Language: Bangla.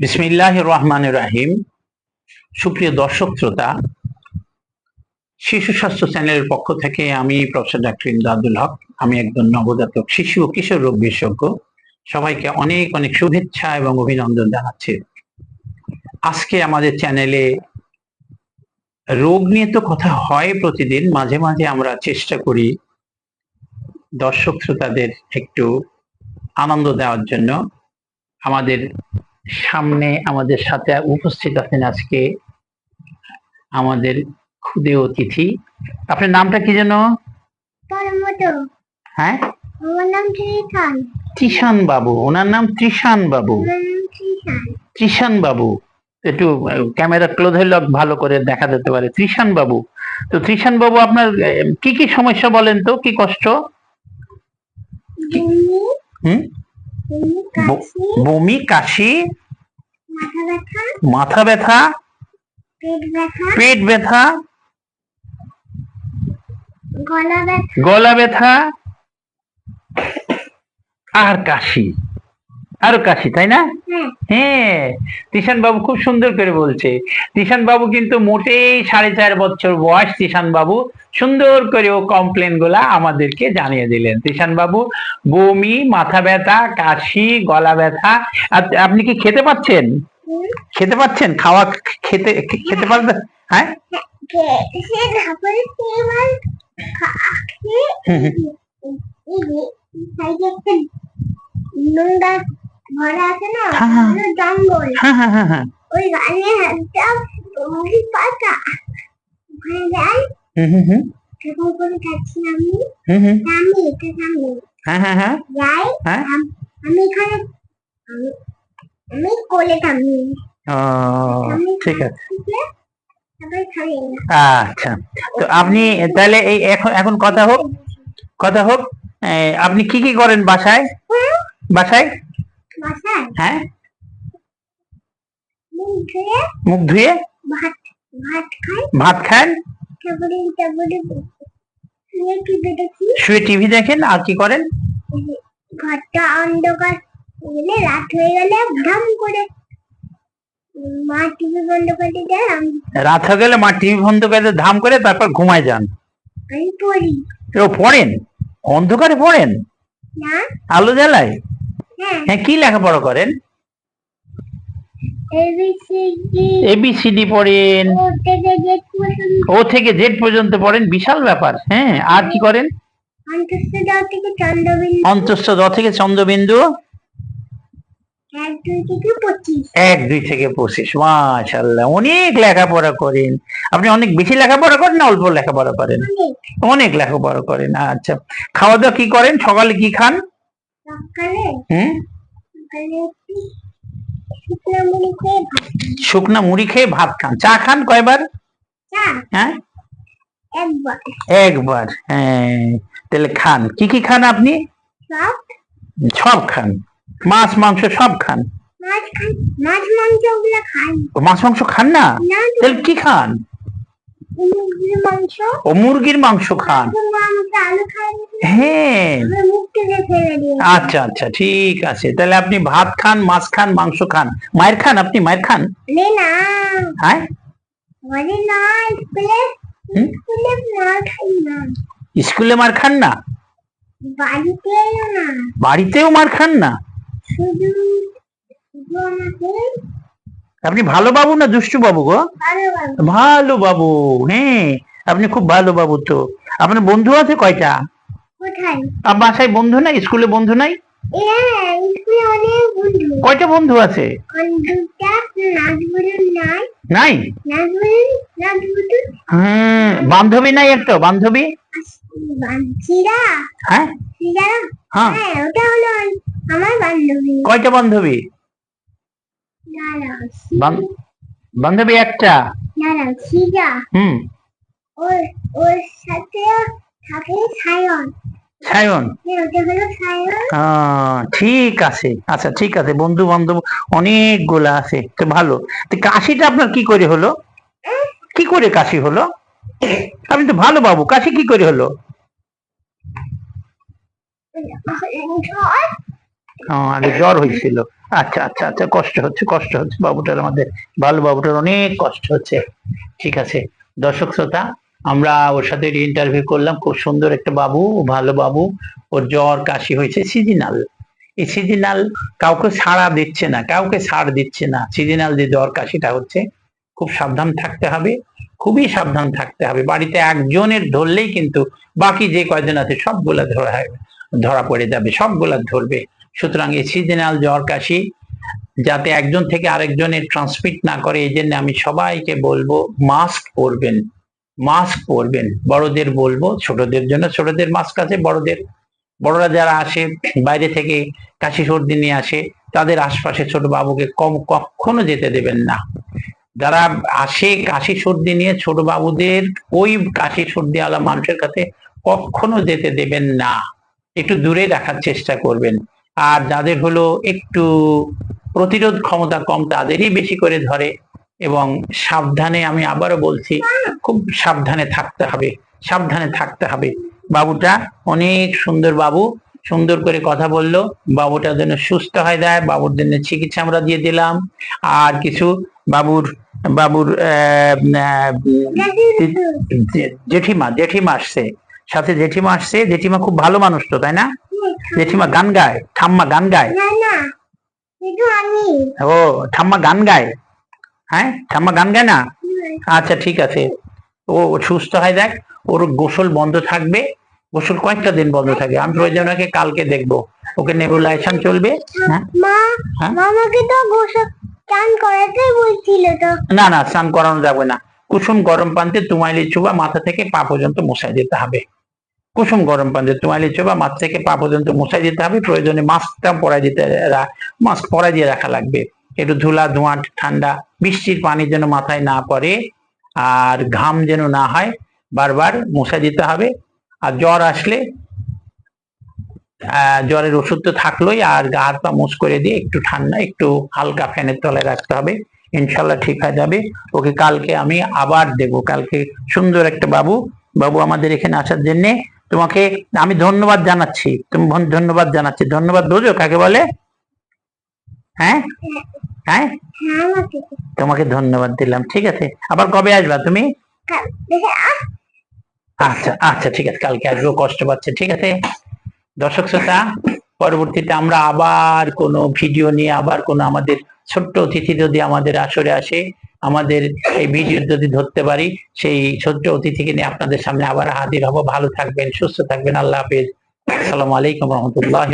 বিসমিল্লাহ রহমান রাহিম। সুপ্রিয় দর্শক শ্রোতা, শিশু স্বাস্থ্য চ্যানেলের পক্ষ থেকে আমি প্রফেসর ডাক্তার ইমদাদুল হক। আমি একজন নবজাতক শিশু ও কিশোর রোগ বিশেষজ্ঞ। সবাইকে অনেক অনেক শুভেচ্ছা এবং অভিনন্দন জানাচ্ছি। আজকে আমাদের চ্যানেলে রোগ নিয়ে তো কথা হয় প্রতিদিন, মাঝে মাঝে আমরা চেষ্টা করি দর্শক শ্রোতাদের একটু আনন্দ দেওয়ার জন্য। আমাদের সামনে আমাদের সাথে উপস্থিত আছেন আজকে আমাদের ক্ষুদে অতিথি। আপনার নামটা কি যেন? হ্যাঁ? আমার ত্রিশান। বাবু। ওনার নাম ত্রিশান বাবু। ত্রিশান। বাবু। একটু ক্যামেরা ক্লোজ হলে ভালো করে দেখা যেতে পারে। ত্রিশান বাবু। তো ত্রিশান বাবু আপনার কি কি সমস্যা বলেন তো? কি কষ্ট? হুম? বমি কাশি মাথা ব্যথা পেট ব্যথা গলা ব্যথা আর কাশি। আরও কাশি তাই না? হ্যাঁ তিশান বাবু খুব সুন্দর করে বলছে। তিশান বাবু কিন্তু মোটেই সাড়ে চার বছর বয়স তিশান বাবু সুন্দর করে ও কমপ্লেনগুলা আমাদেরকে জানিয়ে দিলেন। তিশান বাবু বমি মাথা ব্যথা কাশি গলা ব্যথা আপনি কি খেতে পাচ্ছেন? খেতে পাচ্ছেন? খাওয়া খেতে খেতে পারবেন? হ্যাঁ? হুম, হুম। এই যে সাইডে একটা নোংরা ঘর আছে না হ্যাঁ, হ্যাঁ। ওগুলো জঙ্গল। হ্যাঁ হ্যাঁ হ্যাঁ হ্যাঁ। ওই গানে একটা মুড়ি পাতা ওখানে যাই হুম, হুম, হুম, এরকম করে খাচ্ছি আমি। হুম, হুম। এটা সামনে হ্যাঁ হ্যাঁ হ্যাঁ। যাই হ্যাঁ। আমি এখানে আমি আমি কোলে থামি। ও, ঠিক আছে। আচ্ছা। তো আপনি তাহলে এই এখন এখন কথা হোক কথা হোক। আপনি কি কি করেন বাসায়? বাসায় বাসায়? হ্যাঁ। মুখ ধুয়ে ভাত খান। শুয়ে টিভি দেখেন আর কি করেন? ঘরটা অন্ধকার গেলে রাত হয়ে গেলে ধাম করে। মা টিভি বন্ধ করে রাত হয়ে গেলে মা টিভি বন্ধ করে ধাম করে তারপর ঘুমায় যান। আমি পড়ি। ও পড়েন? অন্ধকারে পড়েন? না। আলো জ্বালায়? হ্যাঁ কি লেখাপড়া করেন? এবিসিডি পড়েন। ও থেকে জেড পর্যন্ত। পড়েন বিশাল ব্যাপার। হ্যাঁ আর কি করেন? অন্তস্থ দ থেকে চন্দ্রবিন্দু। এক দুই থেকে পঁচিশ। মাশাল্লাহ অনেক লেখাপড়া করেন। আপনি অনেক বেশি লেখাপড়া করেন না অল্প লেখাপড়া করেন? অনেক লেখাপড়া করেন আচ্ছা। খাওয়া দাওয়া কি করেন? সকালে কি খান? হুম? শুকনো মুড়ি খেয়ে ভাত খান। চা খান কয়বার? হ্যাঁ? একবার। হ্যাঁ। তাহলে খান। কি কি খান আপনি? সব? খান। মাছ মাংস সব খান? মাছ মাংস খান না। তাহলে কি খান? ও মুরগির মাংস খান? হ্যাঁ। আচ্ছা আচ্ছা ঠিক আছে। তাহলে আপনি ভাত খান মাছ খান মাংস খান। মায়ের খান আপনি? মায়ের খান? হ্যাঁ? স্কুলে মার খান না? বাড়িতেও মার খান না? আপনি ভালো বাবু না দুষ্টু বাবু গো? ভালো বাবু। হ্যাঁ আপনি খুব ভালো বাবু তো। আপনার বন্ধু আছে কয়টা? আর বাসায় বন্ধু নাই? স্কুলে বন্ধু নাই? হ্যাঁ কয়টা বন্ধু আছে? নাই। হ্যাঁ বান্ধবী নাই একটা? বান্ধবী? হ্যাঁ? হ্যাঁ। হ্যাঁ ওটা হলো আমার বান্ধবী। কয়টা বান্ধবী? বান্ধবী একটা দাঁড়াও সিরা হুম ওর ওর সাথে থাকে সায়ন সায়ন হ্যাঁ ঠিক আছে আচ্ছা ঠিক আছে বন্ধু বান্ধব অনেকগুলা আছে তো ভালো তো কাশিটা আপনার কি করে হলো কি করে কাশি হলো আপনি তো ভালো বাবু কাশি কি করে হলো আগে জ্বর হয়েছিল। আচ্ছা আচ্ছা আচ্ছা কষ্ট হচ্ছে কষ্ট হচ্ছে। বাবুটার আমাদের ভালো বাবুটার অনেক কষ্ট হচ্ছে। ঠিক আছে। দর্শক শ্রোতা, আমরা ওর সাথে ইন্টারভিউ করলাম। খুব সুন্দর একটা বাবু, ভালো বাবু। ওর জ্বর, কাশি হয়েছে সিজনাল। এই সিজনাল কাউকে ছাড়া দিচ্ছে না, কাউকে ছাড় দিচ্ছে না। সিজনাল যে জ্বর, কাশিটা হচ্ছে, খুব সাবধান থাকতে হবে। খুবই সাবধান থাকতে হবে। বাড়িতে একজনের ধরলেই কিন্তু বাকি যে কয়জন আছে, সবগুলা ধরা ধরা পড়ে যাবে, সবগুলা ধরবে। সুতরাং এই সিজনাল জ্বর কাশি, যাতে একজন থেকে আরেকজনের ট্রান্সমিট না করে, এই জন্য আমি সবাইকে বলব মাস্ক পরবেন মাস্ক পরবেন। বড়দের বলব, ছোটদের জন্য। ছোটদের মাস্ক আছে, বড়দের। বড়রা যারা আসে, বাইরে থেকে কাশি সর্দি নিয়ে আসে, তাদের আশপাশে ছোট বাবুকে কম কখনো যেতে দেবেন না। যারা আসে কাশি সর্দি নিয়ে, ছোট বাবুদের ওই কাশি সর্দি আলা মানুষের কাছে কখনো যেতে দেবেন না। একটু দূরে রাখার চেষ্টা করবেন। আর যাদের হলো একটু প্রতিরোধ ক্ষমতা কম তাদেরই বেশি করে ধরে এবং সাবধানে আমি আবারও বলছি, খুব সাবধানে থাকতে হবে, সাবধানে থাকতে হবে। বাবুটা অনেক সুন্দর বাবু, সুন্দর করে কথা বলল বাবুটার জন্য সুস্থ হয়ে দেয়, বাবুর জন্য চিকিৎসা আমরা দিয়ে দিলাম। আর কিছু বাবুর বাবুর জেঠিমা জেঠিমা আসছে। সাথে জেঠিমা আসছে, জেঠিমা খুব ভালো মানুষ তো, তাই না? জেঠিমা গান গায় ঠাম্মা গান গায় ও ঠাম্মা গান গায় হ্যাঁ ঠাম্মা গান গায় না আচ্ছা ঠিক আছে। ও সুস্থ হয় দেখ। ওর গোসল বন্ধ থাকবে। গোসল কয়েকটা দিন বন্ধ থাকে। আমি প্রয়োজন ওকে কালকে দেখব। ওকে নেবুলাইজেশন চলবে? হ্যাঁ। হ্যাঁ? মামাকে তো গোসল চান করাতেই বলছিল তো। না না স্নান করানো যাবে না। কুসুম গরম পানিতে তুমাইলি চুবা মাথা থেকে পা পর্যন্ত মশাই দিতে হবে। কুসুম গরম পানিতে তুমাইলি চুবা মাছ থেকে পা পর্যন্ত মশাই দিতে হবে। প্রয়োজনে মাস্কটা পরাই দিতে মাস্ক পরাই দিয়ে রাখা লাগবে। একটু ধুলা, ধোঁয়া ঠান্ডা, বৃষ্টির পানি যেন মাথায় না পড়ে আর ঘাম যেন না হয়, বারবার মশা দিতে হবে। আর জ্বর আসলে জ্বরের ওষুধ তো থাকলোই আর গা, হাত পা মুছ করে দিয়ে একটু ঠান্ডা, একটু হালকা ফ্যানের তলায় রাখতে হবে। ইনশাল্লাহ ঠিক হয়ে যাবে। ওকে কালকে আমি আবার দেব কালকে সুন্দর একটা বাবু বাবু আমাদের এখানে আসার জন্য তোমাকে আমি ধন্যবাদ জানাচ্ছি। তুমি ধন্যবাদ জানাচ্ছি। ধন্যবাদ বোঝো কাকে বলে? হ্যাঁ? হ্যাঁ? তোমাকে ধন্যবাদ দিলাম, ঠিক আছে। আবার কবে আসবা তুমি? আচ্ছা আচ্ছা ঠিক আছে, কালকে আসব, কষ্ট পাচ্ছে, ঠিক আছে। দর্শক শ্রোতা, পরবর্তীতে আমরা আবার কোনো ভিডিও নিয়ে, আবার কোনো আমাদের ছোট্ট অতিথি যদি আমাদের আসরে আসে আমাদের এই ভিডিও যদি ধরতে পারি, সেই সহ্য অতিথিকে নিয়ে আপনাদের সামনে আবার হাজির হব। ভালো থাকবেন, সুস্থ থাকবেন। আল্লাহ হাফিজ। আসসালামু আলাইকুম রহমতুল্লাহ